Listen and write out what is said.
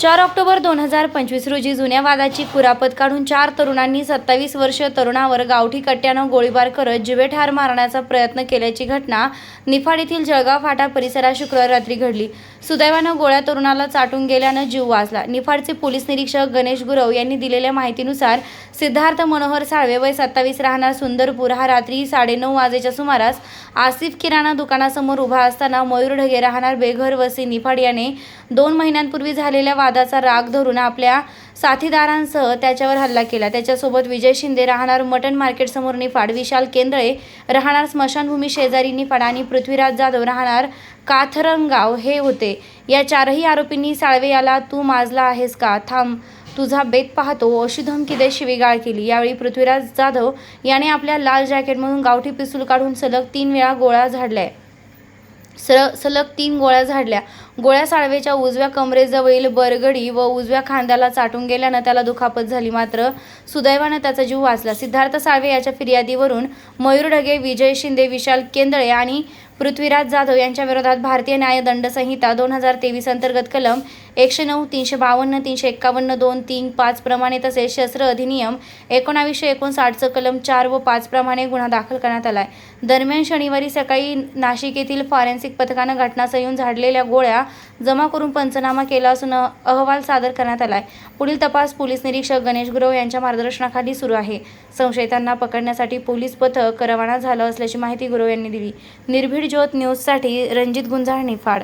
चार ऑक्टोबर दोन हजार पंचवीस रोजी जुन्या वादाची कुरापत काढून चार तरुणांनी सत्तावीस वर्ष तरुणावर गावठी कट्ट्यानं गोळीबार करत जिवे ठार मारण्याचा प्रयत्न केल्याची घटना निफाड येथील जळगाव फाटा परिसरात शुक्रवार रात्री घडली. सुदैवानं गोळ्या तरुणाला चाटून गेल्यानं जीव वाचला. निफाडचे पोलीस निरीक्षक गणेश गुरव यांनी दिलेल्या माहितीनुसार सिद्धार्थ मनोहर साळवे वय सत्तावीस राहणार सुंदरपूर हा रात्री साडेनऊ वाजेच्या सुमारास आसिफ किराणा दुकानासमोर उभा असताना मयूर ढगे राहणार बेघर वसी निफाड याने दोन महिन्यांपूर्वी झालेल्या वादाचा राग धरून आपल्या साथीदारांसह त्याच्यावर हल्ला केला. त्याच्यासोबत विजय शिंदे राहणार मटन मार्केट समोर निफाड विशाल केंद्रे राहणार स्मशानभूमी शेजारी निफाड आणि पृथ्वीराज जाधव राहणार काथरंगाव हे होते. या चारही आरोपींनी साळवे याला तू माजला आहेस का? थांब तुझा बेत पाहतो. अशी धमकी देत शिवीगाळ केली. यावेळी पृथ्वीराज जाधव याने आपल्या लाल जॅकेटमधून गावठी पिस्तूल काढून सलग तीन वेळा गोळ्या झाडल्या. सर सलग तीन गोळ्या झाडल्या. गोळ्या साळवेच्या उजव्या कमरेजवळील बरगडी व उजव्या खांद्याला चाटून गेल्यानं त्याला दुखापत झाली. मात्र सुदैवानं त्याचा जीव वाचला. सिद्धार्थ साळवे याच्या फिर्यादीवरून मयूर ढगे विजय शिंदे विशाल केंदळे आणि पृथ्वीराज जाधव यांच्या विरोधात भारतीय न्याय दंड संहिता दोन हजार तेवीस अंतर्गत कलम एकशे नऊ तीनशे बावन्न तीनशे एक्कावन्न दोन तीन पाच प्रमाणे तसेच शस्त्र अधिनियम एकोणावीसशे एकोणसाठचं कलम चार व पाच प्रमाणे गुन्हा दाखल करण्यात आला आहे दरम्यान शनिवारी सकाळी नाशिक येथील फॉरेन्सिक पथकानं घटनास्थळी येऊन झाडलेल्या गोळ्या जमा करून पंचनामा केला असून अहवाल सादर करण्यात आला आहे पुढील तपास पोलीस निरीक्षक गणेश गुरव यांच्या मार्गदर्शनाखाली सुरू आहे. संशयितांना पकडण्यासाठी पोलीस पथक रवाना झालं असल्याची माहिती गुरव यांनी दिली. निर्भीड ज्योत न्यूजसाठी रणजित गुंजाळ निफाड.